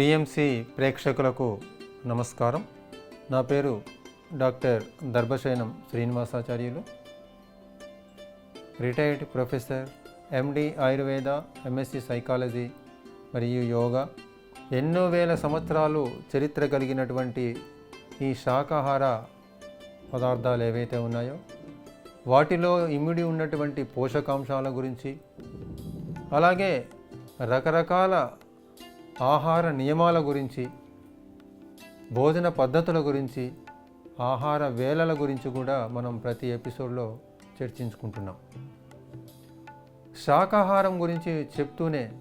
PMC ప్రేక్షకులకు నమస్కారం. నా పేరు doctor Darbhashayanam Srinivasacharyulu. Retired professor MD Ayurveda MSc psychology మరియు యోగా ఎన్నో వేల సంవత్సరాలు చరిత్ర కలిగినటువంటి ఈ శాకాహార పదార్థాలు ఏవైతే ఉన్నాయో వాటిలో ఇమిడి ఉన్నటువంటి పోషకాంశాల గురించి అలాగే రకరకాల ఆహార నియమాల గురించి భోజన పద్ధతుల గురించి ఆహార వేళల గురించి కూడా మనం ప్రతి ఎపిసోడ్లో చర్చించుకుంటున్నాం. శాకాహారం గురించి చెప్తూనే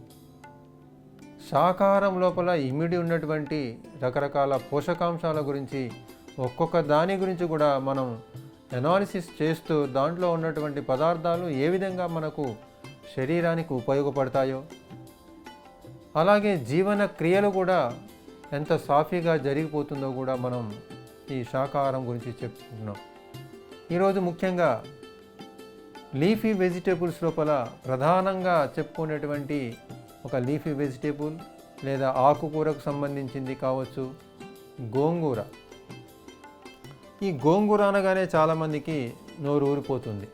శాకాహారం లోపల ఇమిడి ఉన్నటువంటి రకరకాల పోషకాంశాల గురించి ఒక్కొక్క దాని గురించి కూడా మనం ఎనాలిసిస్ చేస్తూ దాంట్లో ఉన్నటువంటి పదార్థాలు ఏ విధంగా మనకు శరీరానికి ఉపయోగపడతాయో అలాగే జీవన క్రియలు కూడా ఎంత సాఫీగా జరిగిపోతుందో కూడా మనం ఈ శాకాహారం గురించి చెప్పుకుంటున్నాం. ఈరోజు ముఖ్యంగా లీఫీ వెజిటేబుల్స్ లోపల ప్రధానంగా చెప్పుకునేటువంటి ఒక లీఫీ వెజిటేబుల్ లేదా ఆకుకూరకు సంబంధించింది కావచ్చు గోంగూర. ఈ గోంగూర అనగానే చాలామందికి నోరు ఊరిపోతుంది.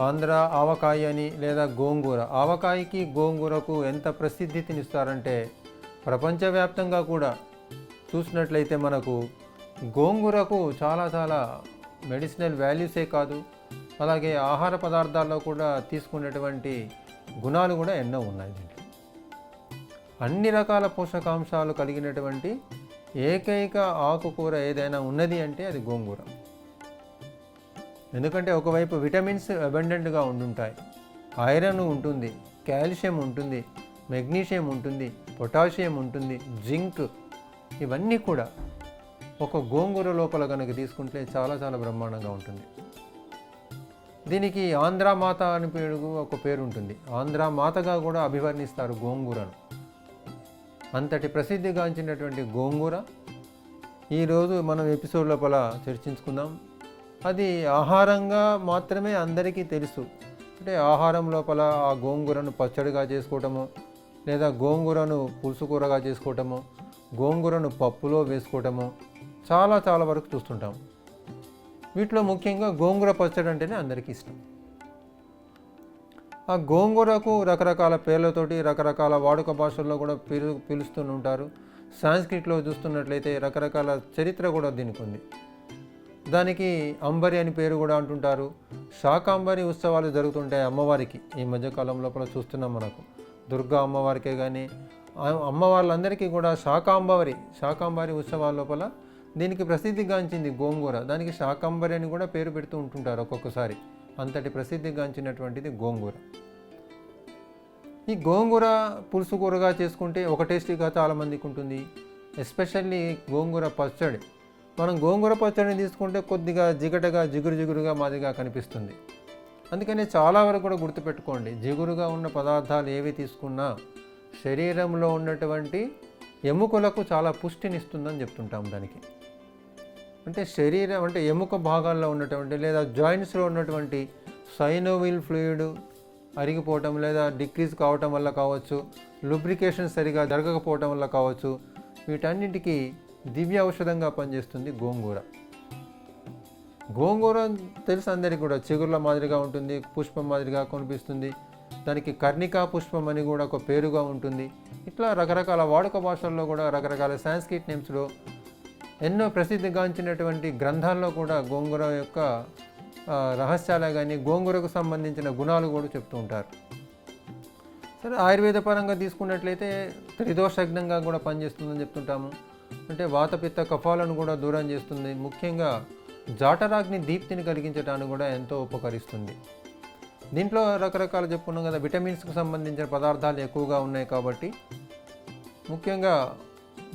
ఆంధ్ర ఆవకాయ అని లేదా గోంగూర. ఆవకాయకి గోంగూరకు ఎంత ప్రసిద్ధినిస్తారంటే ప్రపంచవ్యాప్తంగా కూడా చూసినట్లయితే మనకు గోంగూరకు చాలా చాలా మెడిసినల్ వాల్యూసే కాదు. అలాగే ఆహార పదార్థాల్లో కూడా తీసుకునేటువంటి గుణాలు కూడా ఎన్నో ఉన్నాయి దీంట్లో. అన్ని రకాల పోషకాంశాలు కలిగినటువంటి ఏకైక ఆకుకూర ఏదైనా ఉన్నది అంటే అది గోంగూర. ఎందుకంటే ఒకవైపు విటమిన్స్ అబండెంట్గా ఉండుంటాయి. ఐరన్ ఉంటుంది కాల్షియం ఉంటుంది మెగ్నీషియం ఉంటుంది పొటాషియం ఉంటుంది జింక్ ఇవన్నీ కూడా ఒక గోంగూర లోపల కనుక తీసుకుంటే చాలా చాలా బ్రహ్మాండంగా ఉంటుంది. దీనికి ఆంధ్రా మాత అని పేరు ఒక పేరు ఉంటుంది. ఆంధ్రా మాతగా కూడా అభివర్ణిస్తారు గోంగూరను. అంతటి ప్రసిద్ధిగాంచినటువంటి గోంగూర. ఈరోజు మనం ఎపిసోడ్ లోపల చర్చించుకుందాం. అది ఆహారంగా మాత్రమే అందరికీ తెలుసు. అంటే ఆహారం లోపల ఆ గోంగూరను పచ్చడిగా చేసుకోవటము లేదా గోంగూరను పులుసు కూరగా చేసుకోవటము గోంగూరను పప్పులో వేసుకోవటము చాలా చాలా వరకు చూస్తుంటాం. వీటిలో ముఖ్యంగా గోంగూర పచ్చడి అంటేనే అందరికీ ఇష్టం. ఆ గోంగూరకు రకరకాల పేర్లతోటి రకరకాల వాడుక భాషల్లో కూడా పిలు పిలుస్తూ ఉంటారు. సాంస్క్రిట్లో చూస్తున్నట్లయితే రకరకాల చరిత్ర కూడా దీనికి ఉంది. దానికి అంబరి అని పేరు కూడా అంటుంటారు. శాకాంబరి ఉత్సవాలు జరుగుతుంటాయి అమ్మవారికి. ఈ మధ్యకాలం లోపల చూస్తున్నాం మనకు. దుర్గా అమ్మవారికే కానీ అమ్మవార్లందరికీ కూడా శాకాంబరి శాకాంబరి ఉత్సవాల లోపల దీనికి ప్రసిద్ధిగాంచింది గోంగూర. దానికి శాకాంబరి అని కూడా పేరు పెడుతూ ఉంటుంటారు ఒక్కొక్కసారి. అంతటి ప్రసిద్ధిగాంచినటువంటిది గోంగూర. ఈ గోంగూర పులుసు కూరగా చేసుకుంటే ఒక టేస్టీగా చాలామందికి ఉంటుంది. ఎస్పెషల్లీ గోంగూర పచ్చడి. మనం గోంగూర పచ్చడిని తీసుకుంటే కొద్దిగా జిగటగా జిగురు జిగురుగా మాదిగా కనిపిస్తుంది. అందుకని చాలా వరకు కూడా గుర్తుపెట్టుకోండి జిగురుగా ఉన్న పదార్థాలు ఏవి తీసుకున్నా శరీరంలో ఉన్నటువంటి ఎముకలకు చాలా పుష్టినిస్తుందని చెప్తుంటాం దానికి. అంటే శరీరం అంటే ఎముక భాగాల్లో ఉన్నటువంటి లేదా జాయింట్స్లో ఉన్నటువంటి సైనోవిల్ ఫ్లూయిడ్ అరిగిపోవటం లేదా డిక్రీజ్ కావటం వల్ల కావచ్చు లూబ్రికేషన్ సరిగా జరగకపోవటం వల్ల కావచ్చు వీటన్నిటికీ దివ్య ఔషధంగా పనిచేస్తుంది గోంగూర. గోంగూర తెలుసు అందరికీ కూడా. చిగుర్ల మాదిరిగా ఉంటుంది పుష్పం మాదిరిగా కనిపిస్తుంది. దానికి కర్ణికా పుష్పం అని కూడా ఒక పేరుగా ఉంటుంది. ఇట్లా రకరకాల వాడుక భాషల్లో కూడా రకరకాల సాంస్క్రిట్ నేమ్స్లో ఎన్నో ప్రసిద్ధిగాంచినటువంటి గ్రంథాల్లో కూడా గోంగూర యొక్క రహస్యాలే కానీ గోంగూరకు సంబంధించిన గుణాలు కూడా చెప్తూ ఉంటారు. సరే ఆయుర్వేద పరంగా తీసుకున్నట్లయితే త్రిదోషజ్ఞంగా కూడా పనిచేస్తుందని చెప్తుంటాము. అంటే వాతపిత్త కఫాలను కూడా దూరం చేస్తుంది. ముఖ్యంగా జాటరాగ్ని దీప్తిని కలిగించడానికి కూడా ఎంతో ఉపకరిస్తుంది. దీంట్లో రకరకాలు చెప్పుకున్నాం కదా విటమిన్స్కి సంబంధించిన పదార్థాలు ఎక్కువగా ఉన్నాయి కాబట్టి. ముఖ్యంగా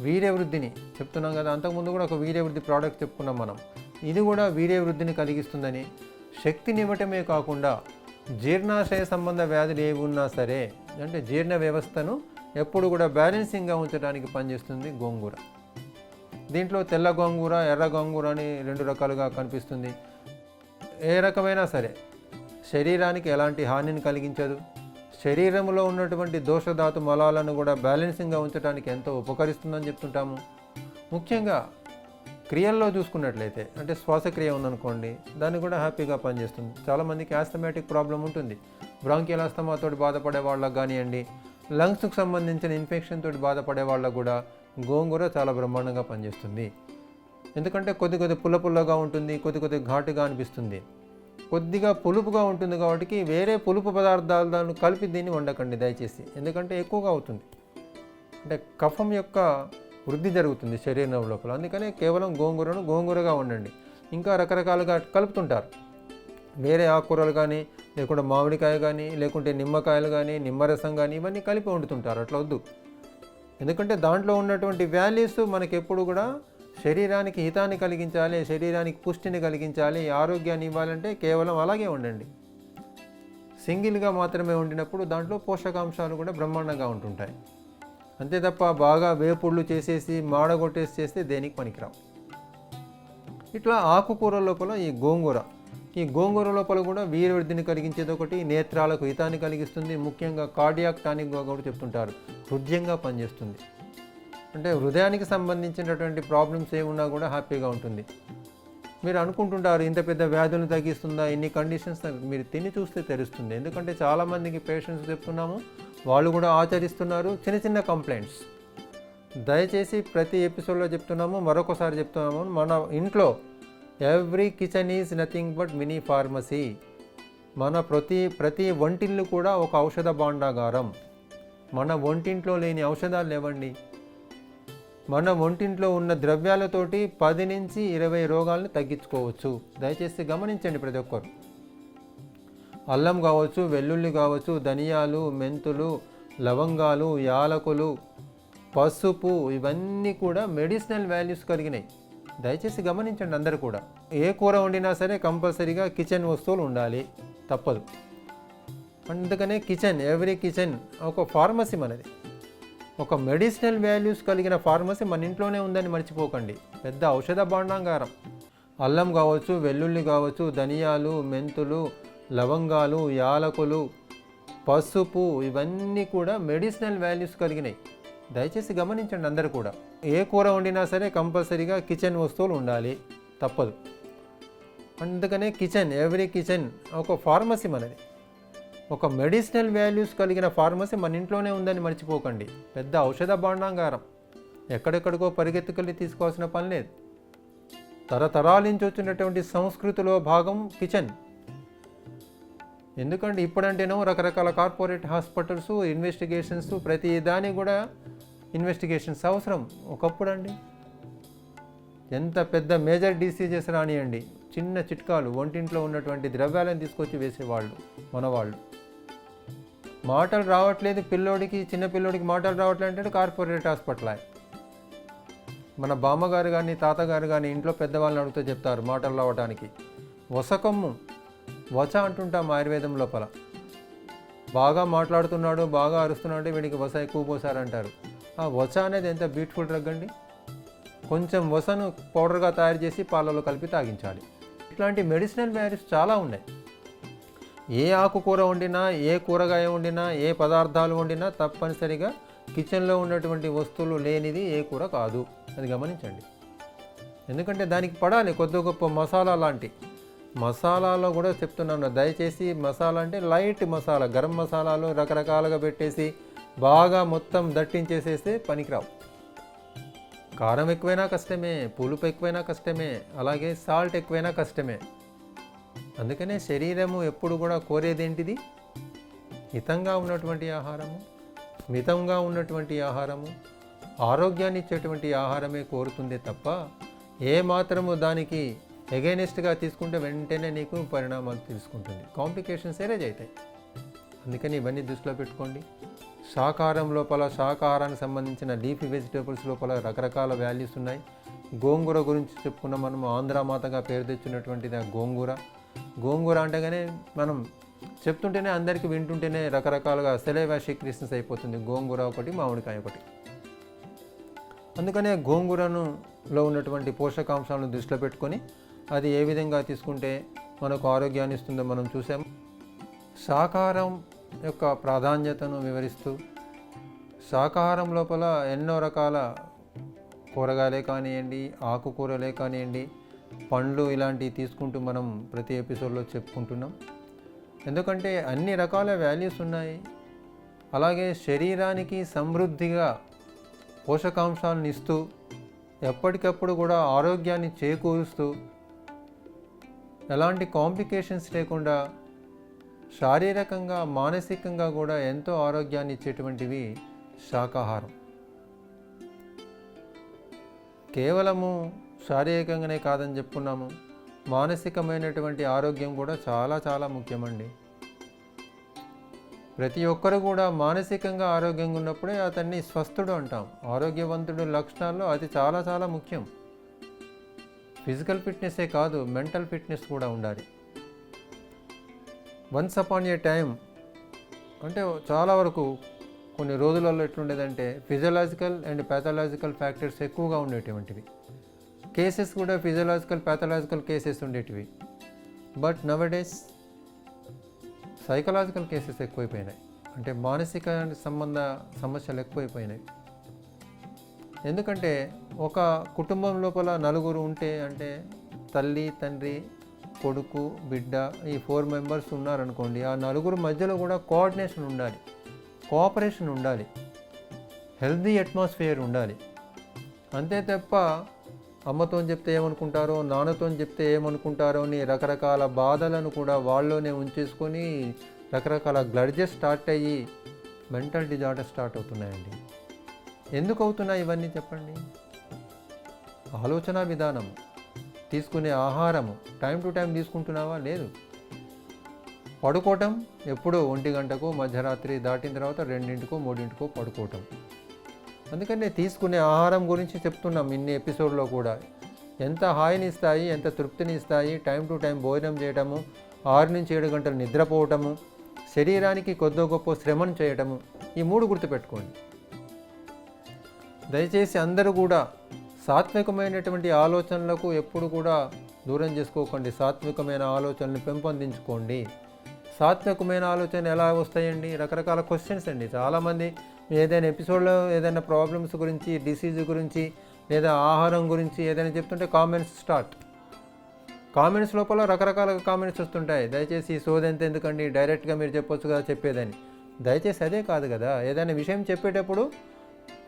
వీర్యవృద్ధిని చెప్తున్నాం కదా అంతకుముందు కూడా ఒక వీర్యవృద్ధి ప్రోడక్ట్ చెప్పుకున్నాం మనం. ఇది కూడా వీర్యవృద్ధిని కలిగిస్తుందని. శక్తినివ్వటమే కాకుండా జీర్ణాశయ సంబంధ వ్యాధులు ఏవి ఉన్నా సరే అంటే జీర్ణ వ్యవస్థను ఎప్పుడు కూడా బ్యాలెన్సింగ్గా ఉంచడానికి పనిచేస్తుంది గోంగూర. దీంట్లో తెల్ల గోంగూర ఎర్ర గోంగూర అని రెండు రకాలుగా కనిపిస్తుంది. ఏ రకమైనా సరే శరీరానికి ఎలాంటి హానిని కలిగించదు. శరీరంలో ఉన్నటువంటి దోషధాతు మలాలను కూడా బ్యాలెన్సింగ్గా ఉంచడానికి ఎంతో ఉపకరిస్తుందని చెప్తుంటాము. ముఖ్యంగా క్రియల్లో చూసుకున్నట్లయితే అంటే శ్వాసక్రియ ఉందనుకోండి దాన్ని కూడా హ్యాపీగా పనిచేస్తుంది. చాలామందికి ఆస్థమాటిక్ ప్రాబ్లం ఉంటుంది. బ్రాంకియల్ ఆస్తమాతో బాధపడే వాళ్ళకి కానివ్వండి లంగ్స్కు సంబంధించిన ఇన్ఫెక్షన్ తోటి బాధపడే వాళ్ళకు కూడా గోంగూర చాలా బ్రహ్మాండంగా పనిచేస్తుంది. ఎందుకంటే కొద్ది కొద్ది పుల్ల పుల్లగా ఉంటుంది కొద్ది కొద్ది ఘాటుగా అనిపిస్తుంది. కొద్దిగా పులుపుగా ఉంటుంది కాబట్టి వేరే పులుపు పదార్థాలను కలిపి దీన్ని వండకండి దయచేసి. ఎందుకంటే ఎక్కువగా అవుతుంది. అంటే కఫం యొక్క వృద్ధి జరుగుతుంది శరీరం లోపల. అందుకనే కేవలం గోంగూరను గోంగూరగా వండండి. ఇంకా రకరకాలుగా కలుపుతుంటారు. వేరే ఆకుకూరలు కానీ లేకుంటే మామిడికాయ కానీ లేకుంటే నిమ్మకాయలు కానీ నిమ్మరసం కానీ ఇవన్నీ కలిపి వండుతుంటారు. అట్లా వద్దు. ఎందుకంటే దాంట్లో ఉన్నటువంటి వాల్యూస్ మనకి ఎప్పుడు కూడా శరీరానికి హితాన్ని కలిగించాలి శరీరానికి పుష్టిని కలిగించాలి ఆరోగ్యాన్ని ఇవ్వాలంటే కేవలం అలాగే ఉండండి. సింగిల్గా మాత్రమే వండినప్పుడు దాంట్లో పోషకాంశాలు కూడా బ్రహ్మాండంగా ఉంటుంటాయి. అంతే తప్ప బాగా వేపుళ్ళు చేసేసి మాడగొట్టేసి చేస్తే దేనికి పనికిరావు. ఇట్లా ఆకుకూర లోపల ఈ గోంగూర ఈ గోంగూర లోపల కూడా వీరవృద్ధిని కలిగించేది ఒకటి నేత్రాలకు హితాన్ని కలిగిస్తుంది. ముఖ్యంగా కార్డియాక్ టానిక్గా కూడా చెప్తుంటారు. హృదయంగా పనిచేస్తుంది. అంటే హృదయానికి సంబంధించినటువంటి ప్రాబ్లమ్స్ ఏమున్నా కూడా హ్యాపీగా ఉంటుంది. మీరు అనుకుంటుంటారు ఇంత పెద్ద వ్యాధులను తగ్గిస్తుందా ఇన్ని కండిషన్స్ మీరు తిని చూస్తే తెలుస్తుంది. ఎందుకంటే చాలామందికి పేషెంట్స్ చెప్తున్నాము వాళ్ళు కూడా ఆచరిస్తున్నారు. చిన్న చిన్న కంప్లైంట్స్. దయచేసి ప్రతి ఎపిసోడ్లో చెప్తున్నాము మరొకసారి చెప్తున్నాము. మన ఇంట్లో every kitchen is nothing but mini pharmacy మన ప్రతి ప్రతి వంటిల్లు కూడా ఒక ఔషధ భాండాగారం. మన వంటింట్లో లేని ఔషధాలు లేవండి. మన వంటింట్లో ఉన్న ద్రవ్యాలతోటి పది నుంచి ఇరవై రోగాలను తగ్గించుకోవచ్చు. దయచేసి గమనించండి ప్రతి ఒక్కరు. అల్లం కావచ్చు వెల్లుల్లి కావచ్చు ధనియాలు మెంతులు లవంగాలు యాలకులు పసుపు ఇవన్నీ కూడా మెడిసినల్ వాల్యూస్ కలిగినాయి. దయచేసి గమనించండి అందరు కూడా. ఏ కూర వండినా సరే కంపల్సరీగా కిచెన్ వస్తువులు ఉండాలి. తప్పదు. అందుకనే కిచెన్ ఎవ్రీ కిచెన్ ఒక ఫార్మసీ మనది. ఒక మెడిసినల్ వాల్యూస్ కలిగిన ఫార్మసీ మన ఇంట్లోనే ఉందని మర్చిపోకండి. పెద్ద ఔషధ భాండాంగారం అల్లం కావచ్చు వెల్లుల్లి కావచ్చు ధనియాలు మెంతులు లవంగాలు యాలకులు పసుపు ఇవన్నీ కూడా మెడిసినల్ వాల్యూస్ కలిగినాయి. దయచేసి గమనించండి అందరు కూడా. ఏ కూర వండినా సరే కంపల్సరీగా కిచెన్ వస్తువులు ఉండాలి. తప్పదు. అందుకనే కిచెన్ ఎవ్రీ కిచెన్ ఒక ఫార్మసీ మనది. ఒక మెడిసినల్ వాల్యూస్ కలిగిన ఫార్మసీ మన ఇంట్లోనే ఉందని మర్చిపోకండి. పెద్ద ఔషధ భాండాగారం ఎక్కడెక్కడికో పరిగెత్తుకెళ్ళి తీసుకోవాల్సిన పని లేదు. తరతరాల నుంచి వచ్చినటువంటి సంస్కృతిలో భాగం కిచెన్. ఎందుకంటే ఇప్పుడంటేనో రకరకాల కార్పొరేట్ హాస్పిటల్స్ ఇన్వెస్టిగేషన్స్ ప్రతి దానికి కూడా ఇన్వెస్టిగేషన్స్ అవసరం ఒకప్పుడు అండి ఎంత పెద్ద మేజర్ డిసీజెస్ రానియండి. చిన్న చిట్కాలు ఒంటింట్లో ఉన్నటువంటి ద్రవ్యాలను తీసుకొచ్చి వేసేవాళ్ళు మనవాళ్ళు మాటలు రావట్లేదు పిల్లోడికి చిన్న పిల్లోడికి మాటలు రావట్లేదు అంటే కార్పొరేట్ హాస్పిటల్. మన బామ్మగారు కానీ తాతగారు కానీ ఇంట్లో పెద్దవాళ్ళని అడుగుతూ చెప్తారు మాటలు రావడానికి వసకమ్ము వచ అంటుంటాం ఆయుర్వేదం లోపల. బాగా మాట్లాడుతున్నాడు బాగా అరుస్తున్నాడు వీడికి వస ఎక్కువ పోసారంటారు. ఆ వస అనేది ఎంత బ్యూటిఫుల్ డ్రగ్ అండి? కొంచెం వసను పౌడర్గా తయారు చేసి పాలలో కలిపి తాగించాలి. ఇట్లాంటి మెడిసినల్ వ్యాల్యూస్ చాలా ఉన్నాయి. ఏ ఆకుకూర వండినా ఏ కూరగాయ వండినా ఏ పదార్థాలు వండినా తప్పనిసరిగా కిచెన్లో ఉన్నటువంటి వస్తువులు లేనిది ఏ కూర కాదు. అది గమనించండి. ఎందుకంటే దానికి పడాలి కొద్ది గొప్ప మసాలా లాంటి. మసాలాలో కూడా చెప్తున్నాను. దయచేసి మసాలా అంటే లైట్ మసాలా గరం మసాలాలు రకరకాలుగా పెట్టేసి బాగా మొత్తం దట్టించేసేస్తే పనికిరావు. కారం ఎక్కువైనా కష్టమే పులుపు ఎక్కువైనా కష్టమే అలాగే సాల్ట్ ఎక్కువైనా కష్టమే. అందుకనే శరీరము ఎప్పుడు కూడా కోరేదేంటిది? హితంగా ఉన్నటువంటి ఆహారము మితంగా ఉన్నటువంటి ఆహారము ఆరోగ్యాన్ని ఇచ్చేటువంటి ఆహారమే కోరుతుంది తప్ప ఏ మాత్రము దానికి ఎగైనెస్ట్గా తీసుకుంటే వెంటనే నీకు పరిణామాలు తీసుకుంటుంది కాంప్లికేషన్స్ ఎరేజ్ అవుతాయి అందుకని ఇవన్నీ దృష్టిలో పెట్టుకోండి. సాకారం లోపల సాకారానికి సంబంధించిన లీఫీ వెజిటేబుల్స్ లోపల రకరకాల వాల్యూస్ ఉన్నాయి. గోంగూర గురించి చెప్పుకున్న మనం ఆంధ్రామాతగా పేరు తెచ్చినటువంటిది ఆ గోంగూర. గోంగూర అంటేగానే మనం చెప్తుంటేనే అందరికీ వింటుంటేనే రకరకాలుగా సెలైవా శ్రీకృష్ణస్ అయిపోతుంది. గోంగూర ఒకటి మామిడికాయ ఒకటి. అందుకనే గోంగూరను లో ఉన్నటువంటి పోషకాంశాలను దృష్టిలో పెట్టుకొని అది ఏ విధంగా తీసుకుంటే మనకు ఆరోగ్యాన్ని ఇస్తుందో మనం చూసాం సాకారం యొక్క ప్రాధాన్యతను వివరిస్తూ శాకాహారం లోపల ఎన్నో రకాల కూరగాయలే కానివ్వండి ఆకుకూరలే కానివ్వండి పండ్లు ఇలాంటివి తీసుకుంటూ మనం ప్రతి ఎపిసోడ్లో చెప్పుకుంటున్నాం. ఎందుకంటే అన్ని రకాల వాల్యూస్ ఉన్నాయి. అలాగే శరీరానికి సమృద్ధిగా పోషకాంశాలను ఇస్తూ ఎప్పటికప్పుడు కూడా ఆరోగ్యాన్ని చేకూరుస్తూ ఎలాంటి కాంప్లికేషన్స్ లేకుండా శారీరకంగా మానసికంగా కూడా ఎంతో ఆరోగ్యాన్ని ఇచ్చేటువంటివి శాకాహారం. కేవలము శారీరకంగానే కాదని చెప్పుకున్నాము. మానసికమైనటువంటి ఆరోగ్యం కూడా చాలా చాలా ముఖ్యమండి. ప్రతి ఒక్కరు కూడా మానసికంగా ఆరోగ్యంగా ఉన్నప్పుడే అతన్ని స్వస్థుడు అంటాం. ఆరోగ్యవంతుడు లక్షణాల్లో అది చాలా చాలా ముఖ్యం. ఫిజికల్ ఫిట్నెస్సే కాదు మెంటల్ ఫిట్నెస్ కూడా ఉండాలి. వన్స్ అపాన్ ఏ టైం అంటే చాలా వరకు కొన్ని రోజులలో ఎట్లుండేదంటే ఫిజియలాజికల్ అండ్ ప్యాథలాజికల్ ఫ్యాక్టర్స్ ఎక్కువగా ఉండేటువంటివి. కేసెస్ కూడా ఫిజియలాజికల్ ప్యాథలాజికల్ కేసెస్ ఉండేటివి. బట్ నవడేస్ సైకలాజికల్ కేసెస్ ఎక్కువైపోయినాయి. అంటే మానసిక సంబంధ సమస్యలు ఎక్కువైపోయినాయి. ఎందుకంటే ఒక కుటుంబం లోపల నలుగురు ఉంటే అంటే తల్లి తండ్రి కొడుకు బిడ్డ ఈ ఫోర్ మెంబర్స్ ఉన్నారనుకోండి ఆ నలుగురు మధ్యలో కూడా కోఆర్డినేషన్ ఉండాలి. కోఆపరేషన్ ఉండాలి. హెల్దీ అట్మాస్ఫియర్ ఉండాలి. అంతే తప్ప అమ్మతో చెప్తే ఏమనుకుంటారో నాన్నతో చెప్తే ఏమనుకుంటారో అని రకరకాల బాధలను కూడా వాళ్ళలోనే ఉంచేసుకొని రకరకాల గ్లడ్జెస్ స్టార్ట్ అయ్యి మెంటల్ డిజార్డర్ స్టార్ట్ అవుతున్నాయండి. ఎందుకు అవుతున్నాయి ఇవన్నీ చెప్పండి? ఆలోచన విధానం తీసుకునే ఆహారము టైం టు టైం తీసుకుంటున్నావా? లేదు. పడుకోవటం ఎప్పుడో ఒంటి గంటకు మధ్యరాత్రి దాటిన తర్వాత రెండింటికో మూడింటికో పడుకోవటం. అందుకని తీసుకునే ఆహారం గురించి చెప్తున్నాం ఇన్ని ఎపిసోడ్లో కూడా. ఎంత హాయిని ఇస్తాయి ఎంత తృప్తిని ఇస్తాయి టైం టు టైం భోజనం చేయటము ఆరు నుంచి ఏడు గంటలు నిద్రపోవటము శరీరానికి కొద్ది గొప్ప శ్రమను చేయటము ఈ మూడు గుర్తుపెట్టుకోండి. దయచేసి అందరూ కూడా సాత్వికమైనటువంటి ఆలోచనలకు ఎప్పుడు కూడా దూరం చేసుకోకండి. సాత్వికమైన ఆలోచనలు పెంపొందించుకోండి. సాత్వికమైన ఆలోచన ఎలా వస్తాయండి? రకరకాల క్వశ్చన్స్ అండి. చాలామంది ఏదైనా ఎపిసోడ్లో ఏదైనా ప్రాబ్లమ్స్ గురించి డిసీజ్ గురించి లేదా ఆహారం గురించి ఏదైనా చెప్తుంటే కామెంట్స్ స్టార్ట్ కామెంట్స్ లోపల రకరకాల కామెంట్స్ వస్తుంటాయి. దయచేసి సోదెంత ఎందుకండి? డైరెక్ట్గా మీరు చెప్పొచ్చు కదా చెప్పేదని. దయచేసి అదే కాదు కదా. ఏదైనా విషయం చెప్పేటప్పుడు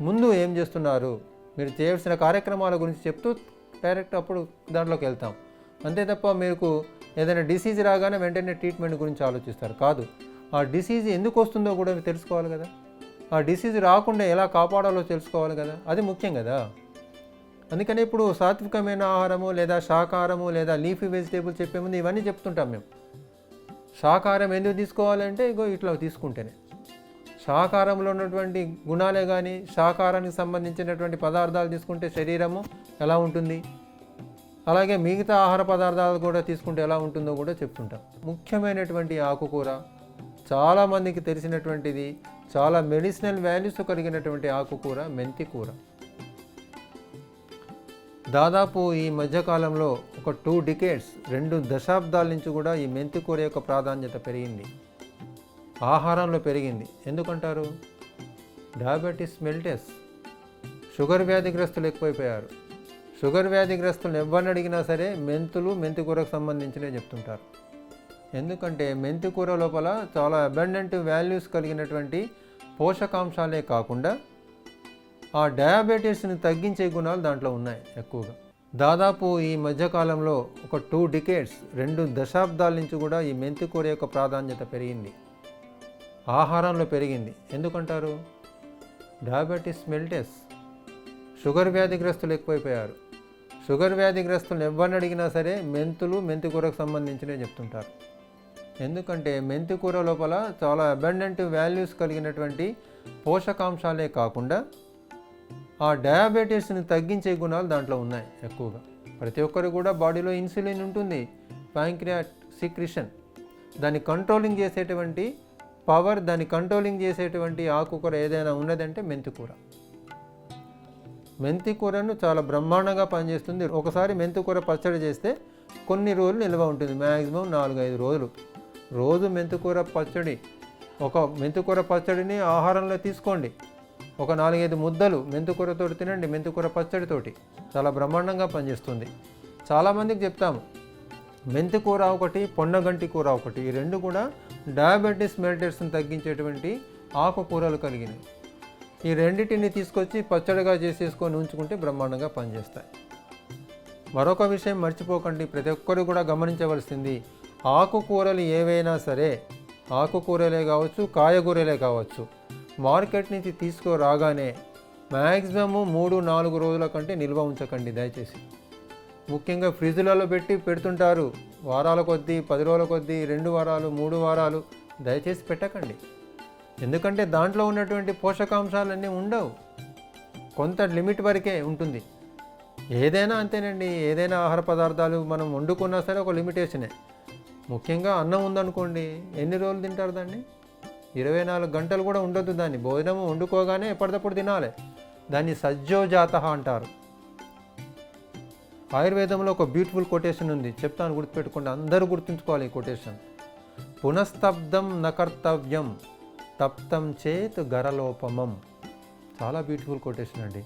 ముందు ఏం చేస్తున్నారు? మీరు చేయాల్సిన కార్యక్రమాల గురించి చెప్తూ డైరెక్ట్ అప్పుడు దాంట్లోకి వెళ్తాం. అంతే తప్ప మీకు ఏదైనా డిసీజ్ రాగానే వెంటనే ట్రీట్మెంట్ గురించి ఆలోచిస్తారు. కాదు ఆ డిసీజ్ ఎందుకు వస్తుందో కూడా మీరు తెలుసుకోవాలి కదా. ఆ డిసీజ్ రాకుండా ఎలా కాపాడాలో తెలుసుకోవాలి కదా. అది ముఖ్యం కదా. అందుకని ఇప్పుడు సాత్వికమైన ఆహారము లేదా శాకాహారము లేదా లీఫీ వెజిటేబుల్స్ చెప్పే ముందు ఇవన్నీ చెప్తుంటాం మేము. శాకాహారం ఎందుకు తీసుకోవాలంటే ఇగో ఇట్లా తీసుకుంటేనే. సాకారంలో ఉన్నటువంటి గుణాలే కానీ సాకారానికి సంబంధించినటువంటి పదార్థాలు తీసుకుంటే శరీరము ఎలా ఉంటుంది? అలాగే మిగతా ఆహార పదార్థాలు కూడా తీసుకుంటే ఎలా ఉంటుందో కూడా చెప్తుంటాం. ముఖ్యమైనటువంటి ఆకుకూర చాలామందికి తెలిసినటువంటిది చాలా మెడిసినల్ వాల్యూస్ కలిగినటువంటి ఆకుకూర మెంతి కూర. దాదాపు ఈ మధ్యకాలంలో ఒక టూ డికేట్స్ రెండు దశాబ్దాల నుంచి కూడా ఈ మెంతి కూర యొక్క ప్రాధాన్యత పెరిగింది. ఆహారంలో పెరిగింది. ఎందుకంటారు? డయాబెటీస్ మెల్టెస్. షుగర్ వ్యాధిగ్రస్తులు ఎక్కువైపోయారు. షుగర్ వ్యాధిగ్రస్తులను ఎవరిని అడిగినా సరే మెంతులు మెంతి కూరకు సంబంధించినవి చెప్తుంటారు. ఎందుకంటే మెంతికూర లోపల చాలా అబండెంట్ వాల్యూస్ కలిగినటువంటి పోషకాంశాలే కాకుండా ఆ డయాబెటీస్ని తగ్గించే గుణాలు దాంట్లో ఉన్నాయి ఎక్కువగా. దాదాపు ఈ మధ్యకాలంలో ఒక టూ డికేట్స్ రెండు దశాబ్దాల నుంచి కూడా ఈ మెంతి కూర యొక్క ప్రాధాన్యత పెరిగింది. ఆహారంలో పెరిగింది. ఎందుకంటారు? డయాబెటీస్ మెల్టెస్ షుగర్ వ్యాధిగ్రస్తులు ఎక్కువైపోయారు. షుగర్ వ్యాధిగ్రస్తులను ఎవరిని అడిగినా సరే మెంతులు మెంతికూరకు సంబంధించినవి చెప్తుంటారు. ఎందుకంటే మెంతికూర లోపల చాలా అబండెంట్ వాల్యూస్ కలిగినటువంటి పోషకాంశాలే కాకుండా ఆ డయాబెటీస్ని తగ్గించే గుణాలు దాంట్లో ఉన్నాయి ఎక్కువగా. ప్రతి ఒక్కరు కూడా బాడీలో ఇన్సులిన్ ఉంటుంది ప్యాంక్రియాట్ సిక్రిషన్. దాన్ని కంట్రోలింగ్ చేసేటువంటి పవర్ దాన్ని కంట్రోలింగ్ చేసేటువంటి ఆకుకూర ఏదైనా ఉన్నదంటే మెంతి కూర మెంతి కూరను చాలా బ్రహ్మాండంగా పనిచేస్తుంది. ఒకసారి మెంతి కూర పచ్చడి చేస్తే కొన్ని రోజులు నిల్వ ఉంటుంది. మ్యాక్సిమం నాలుగు ఐదు రోజులు. రోజు మెంతి కూర పచ్చడి ఒక మెంతికూర పచ్చడిని ఆహారంలో తీసుకోండి. ఒక నాలుగైదు ముద్దలు మెంతికూరతో తినండి మెంతికూర పచ్చడితోటి. చాలా బ్రహ్మాండంగా పనిచేస్తుంది. చాలామందికి చెప్తాము. మెంతికూర ఒకటి పొన్నగంటి కూర ఒకటి ఈ రెండు కూడా డయాబెటీస్ మెల్టర్స్ని తగ్గించేటువంటి ఆకుకూరలు కలిగినవి. ఈ రెండింటిని తీసుకొచ్చి పచ్చడిగా చేసేసుకొని ఉంచుకుంటే బ్రహ్మాండంగా పనిచేస్తాయి. మరొక విషయం మర్చిపోకండి ప్రతి ఒక్కరు కూడా గమనించవలసింది ఆకుకూరలు ఏవైనా సరే ఆకుకూరలే కావచ్చు కాయగూరలే కావచ్చు మార్కెట్ నుంచి తీసుకురాగానే మ్యాక్సిమము మూడు నాలుగు రోజుల కంటే నిల్వ ఉంచకండి దయచేసి. ముఖ్యంగా ఫ్రిడ్జ్లలో పెట్టి పెడుతుంటారు. వారాల కొద్దీ పది రోజుల కొద్దీ రెండు వారాలు మూడు వారాలు దయచేసి పెట్టకండి. ఎందుకంటే దాంట్లో ఉన్నటువంటి పోషకాంశాలన్నీ ఉండవు. కొంత లిమిట్ వరకే ఉంటుంది. ఏదైనా అంతేనండి ఏదైనా ఆహార పదార్థాలు మనం వండుకున్నా సరే ఒక లిమిటేషనే. ముఖ్యంగా అన్నం ఉందనుకోండి ఎన్ని రోజులు తింటారు దాన్ని? ఇరవై నాలుగు గంటలు కూడా ఉండొద్దు దాన్ని. భోజనం వండుకోగానే ఎప్పటికప్పుడు తినాలి. దాన్ని సజ్జోజాత అంటారు. ఆయుర్వేదంలో ఒక బ్యూటిఫుల్ కొటేషన్ ఉంది. చెప్తాను గుర్తుపెట్టుకోండి. అందరూ గుర్తుంచుకోవాలి ఈ కొటేషన్. పునఃస్తబ్దం నకర్తవ్యం తప్తం చేత్ గరలోపమం. చాలా బ్యూటిఫుల్ కొటేషన్ అండి.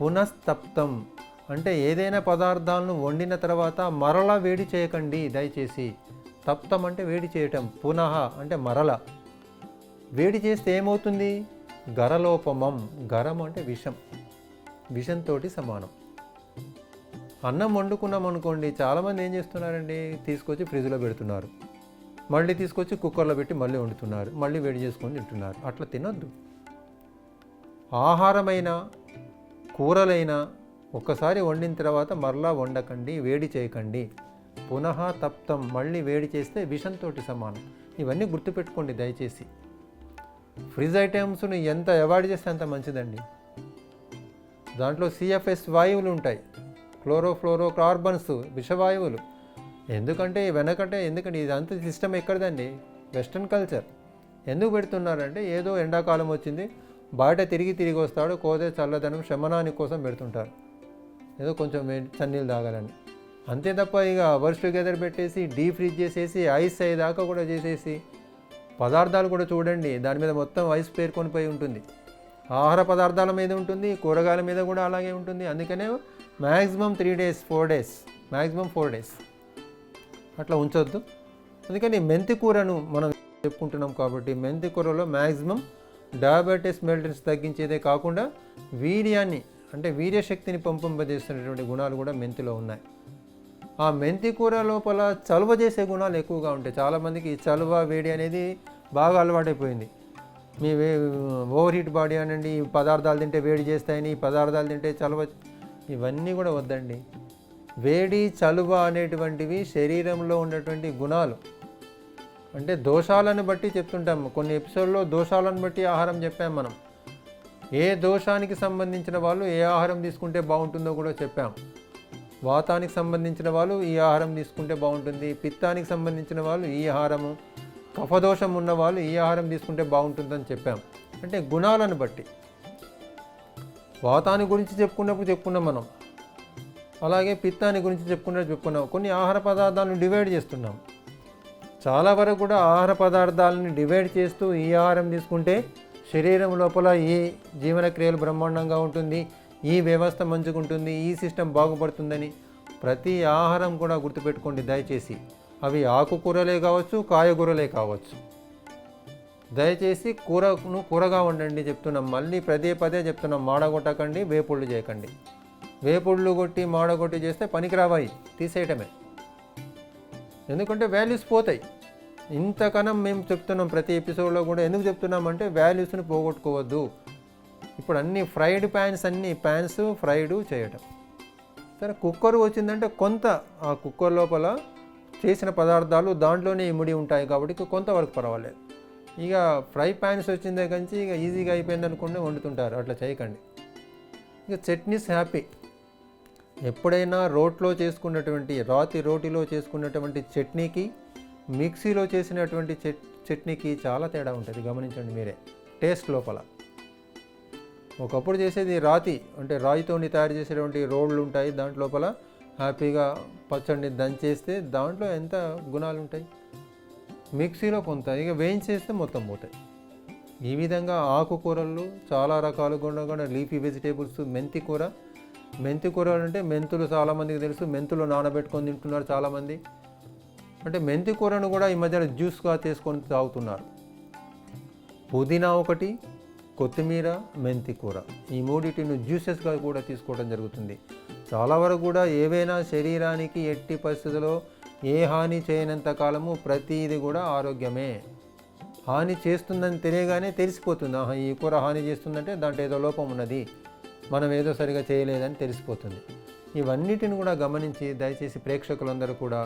పునఃస్తప్తం అంటే ఏదైనా పదార్థాలను వండిన తర్వాత మరలా వేడి చేయకండి దయచేసి. తప్తం అంటే వేడి చేయటం. పునః అంటే మరల. వేడి చేస్తే ఏమవుతుంది? గరలోపమం. గరం అంటే విషం. విషంతో సమానం. అన్నం వండుకున్నాం అనుకోండి చాలామంది ఏం చేస్తున్నారండి? తీసుకొచ్చి ఫ్రిడ్జ్లో పెడుతున్నారు. మళ్ళీ తీసుకొచ్చి కుక్కర్లో పెట్టి మళ్ళీ వండుతున్నారు. మళ్ళీ వేడి చేసుకొని తింటున్నారు. అట్లా తినొద్దు. ఆహారమైనా కూరలైనా ఒక్కసారి వండిన తర్వాత మరలా వండకండి వేడి చేయకండి. పునః తప్తం మళ్ళీ వేడి చేస్తే విషంతో సమానం. ఇవన్నీ గుర్తుపెట్టుకోండి దయచేసి. ఫ్రిజ్ ఐటమ్స్ని ఎంత అవాయిడ్ చేస్తే అంత మంచిదండి. దాంట్లో సిఎఫ్ఎస్ వాయువులు ఉంటాయి. క్లోరోఫ్లోరో కార్బన్స్ విషవాయువులు. ఎందుకంటే వెనకంటే ఎందుకంటే ఇదంతా సిస్టమ్ ఎక్కడదండి? Western culture. ఎందుకు పెడుతున్నారంటే ఏదో ఎండాకాలం వచ్చింది బయట తిరిగి తిరిగి వస్తాడు కోదే చల్లదనం శమనాని కోసం పెడుతుంటారు. ఏదో కొంచెం చన్నీళ్ళు తాగాలని. అంతే తప్ప ఇక అవర్స్ టుగెదర్ పెట్టేసి డీ ఫ్రిడ్జ్ చేసేసి ఐస్ అయ్యేదాకా కూడా చేసేసి పదార్థాలు కూడా చూడండి దాని మీద మొత్తం ఐస్ పేర్కొని పోయి ఉంటుంది. ఆహార పదార్థాల మీద ఉంటుంది కూరగాయల మీద కూడా అలాగే ఉంటుంది. అందుకనే maximum three days four days maximum four days. అట్లా ఉంచొద్దు. అందుకని మెంతి కూరను మనం చెప్పుకుంటున్నాం కాబట్టి మెంతి కూరలో మ్యాక్సిమం డయాబెటీస్ మెల్టన్స్ తగ్గించేదే కాకుండా వీర్యాన్ని అంటే వీర్యశక్తిని పంపింపజేస్తున్నటువంటి గుణాలు కూడా మెంతిలో ఉన్నాయి. ఆ మెంతి కూర లోపల చలువ చేసే గుణాలు ఎక్కువగా ఉంటాయి. చాలామందికి ఈ చలువ వేడి అనేది బాగా అలవాటైపోయింది. మీ ఓవర్ హీట్ బాడీ అనండి ఈ పదార్థాలు తింటే వేడి చేస్తాయని ఈ పదార్థాలు తింటే చలువ ఇవన్నీ కూడా వద్దండి. వేడి చలువ అనేటువంటివి శరీరంలో ఉన్నటువంటి గుణాలు. అంటే దోషాలను బట్టి చెప్తుంటాం. కొన్ని ఎపిసోడ్లో దోషాలను బట్టి ఆహారం చెప్పాం మనం. ఏ దోషానికి సంబంధించిన వాళ్ళు ఏ ఆహారం తీసుకుంటే బాగుంటుందో కూడా చెప్పాం. వాతానికి సంబంధించిన వాళ్ళు ఈ ఆహారం తీసుకుంటే బాగుంటుంది. పిత్తానికి సంబంధించిన వాళ్ళు ఈ ఆహారము. కఫదోషం ఉన్న వాళ్ళు ఈ ఆహారం తీసుకుంటే బాగుంటుందని చెప్పాం. అంటే గుణాలను బట్టి. వాతాన్ని గురించి చెప్పుకున్నప్పుడు చెప్పుకున్నాం మనం. అలాగే పిత్తాన్ని గురించి చెప్పుకున్నట్టు చెప్పుకున్నాం. కొన్ని ఆహార పదార్థాలను డివైడ్ చేస్తున్నాం. చాలా వరకు కూడా ఆహార పదార్థాలను డివైడ్ చేస్తూ ఈ ఆహారం తీసుకుంటే శరీరం లోపల ఈ జీవనక్రియలు బ్రహ్మాండంగా ఉంటుంది. ఈ వ్యవస్థ మంచుకుంటుంది ఈ సిస్టమ్ బాగుపడుతుందని ప్రతి ఆహారం కూడా గుర్తుపెట్టుకోండి దయచేసి. అవి ఆకుకూరలే కావచ్చు కాయగూరలే కావచ్చు. దయచేసి కూరను కూరగా వండండి చెప్తున్నాం మళ్ళీ పదే పదే చెప్తున్నాం మాడగొట్టకండి వేపుళ్ళు చేయకండి. వేపుళ్ళు కొట్టి మాడగొట్టి చేస్తే పనికిరావాయి తీసేయటమే. ఎందుకంటే వాల్యూస్ పోతాయి. ఇంతకనం మేము చెప్తున్నాం ప్రతి ఎపిసోడ్లో కూడా ఎందుకు చెప్తున్నామంటే వాల్యూస్ని పోగొట్టుకోవద్దు. ఇప్పుడు అన్ని ఫ్రైడ్ ప్యాన్స్ అన్ని ప్యాన్స్ ఫ్రైడ్ చేయటం. సరే కుక్కర్ వచ్చిందంటే కొంత ఆ కుక్కర్ లోపల చేసిన పదార్థాలు దాంట్లోనే ఇమిడి ఉంటాయి కాబట్టి కొంతవరకు పర్వాలేదు. ఇక ఫ్రై ప్యాన్స్ వచ్చిన దగ్గర నుంచి ఇక ఈజీగా అయిపోయింది అనుకుంటే వండుతుంటారు. అట్లా చేయకండి. ఇక చట్నీస్ హ్యాపీ. ఎప్పుడైనా రోట్లో చేసుకున్నటువంటి రాతి రోటిలో చేసుకున్నటువంటి చట్నీకి మిక్సీలో చేసినటువంటి చట్ చట్నీకి చాలా తేడా ఉంటుంది. గమనించండి మీరే. టేస్ట్ లోపల. ఒకప్పుడు చేసేది రాతి అంటే రాయితోని తయారు చేసేటువంటి రోడ్లు ఉంటాయి. దాంట్లోపల హ్యాపీగా పచ్చడిని దంచేస్తే దాంట్లో ఎంత గుణాలు ఉంటాయి మిక్సీలో కొంత ఇక వేయించేస్తే మొత్తం పోతాయి. ఈ విధంగా ఆకుకూరలు చాలా రకాలుగా కూడా లీఫీ వెజిటేబుల్స్ మెంతి కూర. మెంతి కూరలు అంటే మెంతులు చాలామందికి తెలుసు. మెంతులు నానబెట్టుకొని తింటున్నారు చాలామంది అంటే మెంతి కూరను కూడా ఈ మధ్యన జ్యూస్గా తీసుకొని తాగుతున్నారు. పుదీనా ఒకటి కొత్తిమీర మెంతి కూర. ఈ మూడింటిని జ్యూసెస్గా కూడా తీసుకోవడం జరుగుతుంది. చాలా వరకు కూడా ఏవైనా శరీరానికి ఎట్టి పరిస్థితుల్లో ఏ హాని చేయనంత కాలము ప్రతిది కూడా ఆరోగ్యమే. హాని చేస్తుందని తెలియగానే తెలిసిపోతుంది. ఆహా ఈ కూర హాని చేస్తుందంటే దాంట్లో ఏదో లోపం ఉన్నది. మనం ఏదో సరిగా చేయలేదని తెలిసిపోతుంది. ఇవన్నిటిని కూడా గమనించి దయచేసి ప్రేక్షకులందరూ కూడా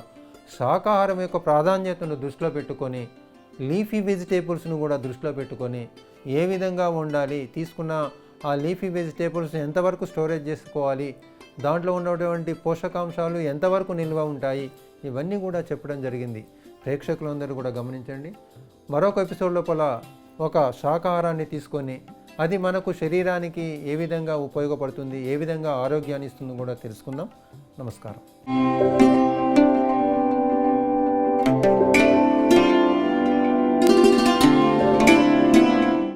శాకాహారం యొక్క ప్రాధాన్యతను దృష్టిలో పెట్టుకొని లీఫీ వెజిటేబుల్స్ను కూడా దృష్టిలో పెట్టుకొని ఏ విధంగా ఉండాలి తీసుకున్న ఆ లీఫీ వెజిటేబుల్స్ ఎంతవరకు స్టోరేజ్ చేసుకోవాలి దాంట్లో ఉన్నటువంటి పోషకాంశాలు ఎంతవరకు నిల్వ ఉంటాయి ఇవన్నీ కూడా చెప్పడం జరిగింది. ప్రేక్షకులందరూ కూడా గమనించండి. మరొక ఎపిసోడ్ లోపల ఒక శాకాహారాన్ని తీసుకొని అది మనకు శరీరానికి ఏ విధంగా ఉపయోగపడుతుంది ఏ విధంగా ఆరోగ్యాన్ని ఇస్తుందో కూడా తెలుసుకుందాం. నమస్కారం.